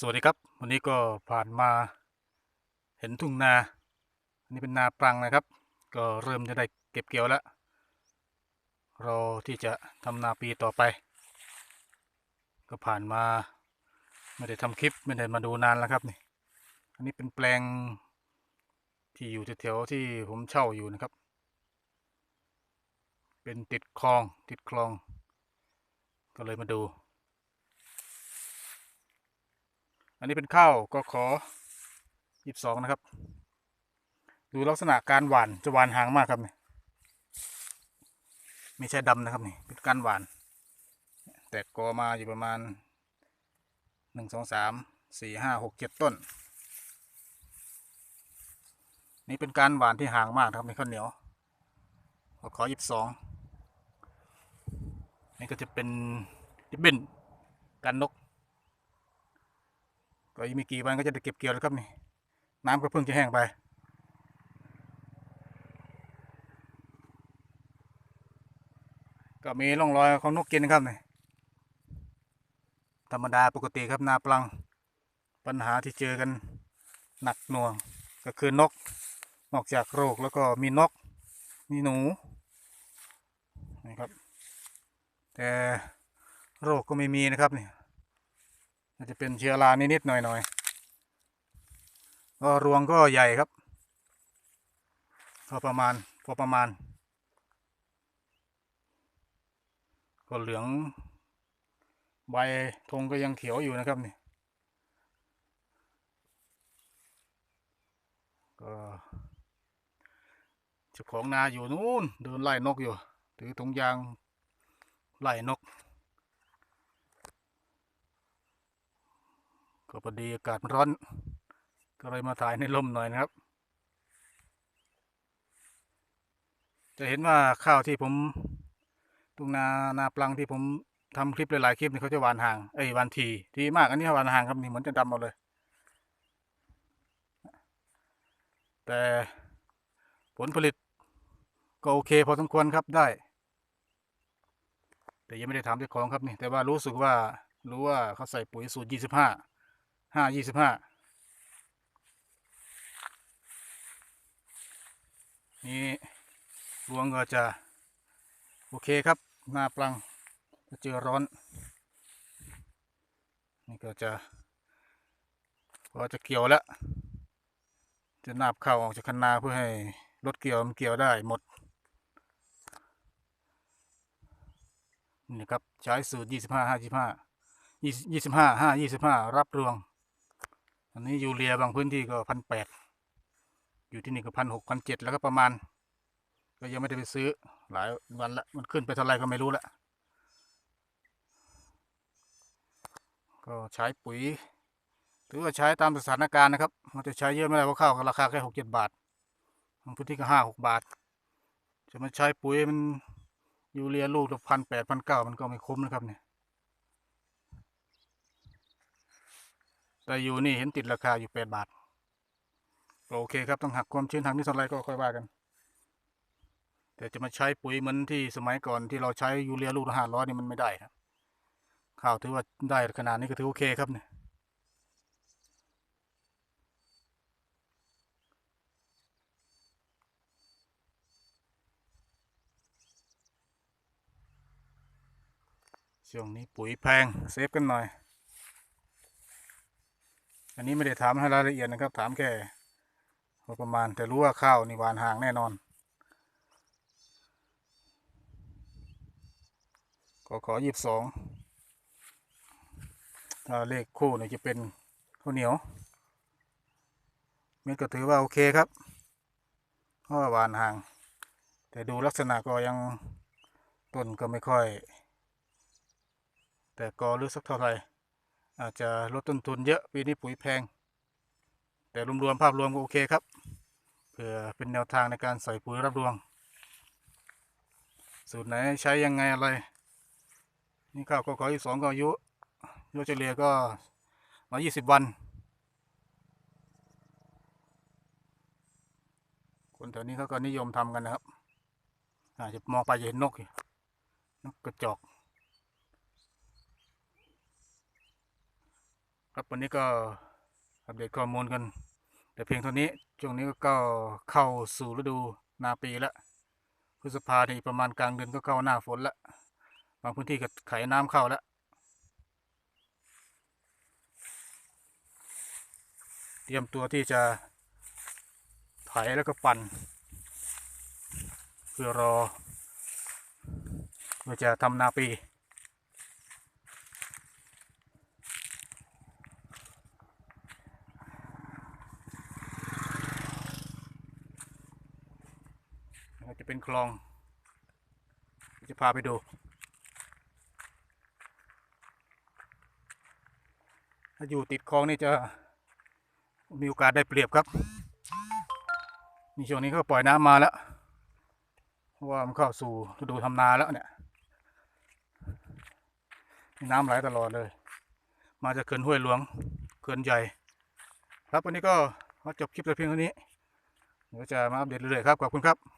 สวัสดีครับ วันนี้ก็ผ่านมาเห็นทุ่งนาอันนี้เป็นนาปรังนะครับ ก็เริ่มจะได้เก็บเกี่ยวแล้วรอที่จะทำนาปีต่อไป ก็ผ่านมาไม่ได้ทำคลิปไม่ได้มาดูนานแล้วครับนี่อันนี้เป็นแปลงที่อยู่แถวๆที่ผมเช่าอยู่นะครับ เป็นติดคลองติดคลอง ก็เลยมาดู อันนี้เป็นข้าวก็ขอยีิบสองนะครับ ดูลักษณะการหวานจะหวานหางมากครับนี่ไม่ใช่ดำนะครับนี่เป็นการหวาน แตกกอมาอยู่ประมาณหนึ่งสองสามสี่ห้าหกเจ็ดต้น นี่เป็นการหวานที่ห่างมากครับในข้าวเหนียวก็ขอยีิบสองนี่ก็จะเป็นริบบิ้นกันนก ก็อีกไม่กี่วันก็จะได้เก็บเกี่ยวแล้วครับนี่น้ำก็เพิ่งจะแห้งไปก็มีร่องรอยของนกกินนะครับนี่ธรรมดาปกติครับนาปลังปัญหาที่เจอกันหนักหน่วงก็คือนก นอกจากโรคแล้วก็มีนกมีหนูนะครับ แต่โรคก็ไม่มีนะครับนี่ อาจจะเป็นเชื้อรานิดๆหน่อยๆก็รวงก็ใหญ่ครับพอประมาณพอประมาณก็เหลือง ใบธงก็ยังเขียวอยู่นะครับนี่ก็เจ้าของนาอยู่นู้นเดินไล่นกอยู่ถือถุงยางไล่นก ก็พอดีอากาศร้อน ก็เลยมาถ่ายในร่มหน่อยนะครับ จะเห็นว่าข้าวที่ผมตุงนานาปลังที่ผมทำคลิปหลายๆคลิปนี่เขาจะหวานห่างเอ้ยหวานทีทีมากอันนี้หวานห่างครับนี่เหมือนจะดำหมดเลย แต่ผลผลิตก็โอเค พอสมควรครับได้ แต่ยังไม่ได้ถามเจ้าของครับนี่แต่ว่ารู้สึกว่ารู้ว่าเขาใส่ปุ๋ยสูตรยี่สิบห้า ห้ายี่สิบห้านี่รวงก็จะโอเคครับหน้าปลังจะเจอร้อน นี่ก็จะพอจะเกี่ยวแล้ว จะนาบเข้าออกจากคันนาเพื่อให้รถเกี่ยวมันเกี่ยวได้หมด นี่ครับใช้สูตรยี่สิบห้าห้าสิบห้ายี่สิบห้าห้ายี่สิบห้ารับรวง อันนี้ยูเรียบางพื้นที่ก็พันแปดอยู่ที่นี่ก็พันหกพันเจ็ดแล้วก็ประมาณ ก็ยังไม่ได้ไปซื้อหลายวันละมันขึ้นไปเท่าไหรก็ไม่รู้ละก็ใช้ปุ๋ยถือว่าใช้ตามสถานการณ์นะครับ มันจะใช้เยอะไม่ได้เพราะข้าวก็ราคาแค่หกเจ็ดบาทบางพื้นที่ก็ห้าหกบาท จะมาใช้ปุ๋ยมันยูเรียลูกละพันแปดพันเก้ามันก็ไม่คุ้มนะครับเนี่ย แต่อยู่นี่เห็นติดราคาอยู่แปดบาท โอเคครับต้องหักความชื้นทางนี้เท่าไรก็ค่อยว่ากัน แต่จะมาใช้ปุ๋ยเหมือนที่สมัยก่อนที่เราใช้ยูเรียลูกละห้าร้อยนี่มันไม่ได้ครับ ข้าวถือว่าได้ขนาดนี้ก็ถือโอเคครับเนี่ยช่วงนี้ปุ๋ยแพงเซฟกันหน่อย อันนี้ไม่ได้ถามให้รายละเอียดนะครับ ถามแค่ประมาณ แต่รู้ว่าข้าวนี่หวานห่างแน่นอน ก็ขอยี่สิบสองถ้าเลขคู่เนี่ยจะเป็นข้าวเหนียวเม็ดก็ถือว่าโอเคครับเพราะวาหวานห่าง แต่ดูลักษณะก็ยังต้นก็ไม่ค่อย แต่ก็รู้สักเท่าไหร่ อาจจะลดต้นทุนเยอะปีนี้ปุ๋ยแพง แต่รวมๆภาพรวมก็โอเคครับ เพื่อเป็นแนวทางในการใส่ปุ๋ยรับรวง สูตรไหนใช้ยังไงอะไร นี่ข้าวก็ขออีกสองก็อายุอายุเฉลี่ยก็มายี่สิบวัน คนแถวนี้เขาก็นิยมทำกันนะครับอาจจะมองไปจะเห็นนกนกกระจอก ครับวันนี้ก็อัปเดตข้อมูลกัน แต่เพียงเท่านี้ช่วงนี้ก็เข้าสู่ฤดูนาปีแล้วพฤษภานี่ประมาณกลางเดือนก็เข้าหน้าฝนแล้วบางพื้นที่ก็ไขน้ำเข้าแล้วเตรียมตัวที่จะไถแล้วก็ปั่น เพื่อรอเพื่อจะทำนาปี จะเป็นคลอง จะพาไปดู ถ้าอยู่ติดคลองนี่จะมีโอกาสได้เปรียบครับ นี่ช่วงนี้ก็ปล่อยน้ำมาแล้วเพราะว่ามันเข้าสู่ฤดูทำนาแล้วเนี่ยมีน้ำไหลตลอดเลย มาจากเขื่อนห้วยหลวงเขื่อนใหญ่ ครับวันนี้ก็จบคลิปแต่เพียงเท่านี้เดี๋ยวจะมาอัปเดตเรื่อยๆครับ ขอบคุณครับ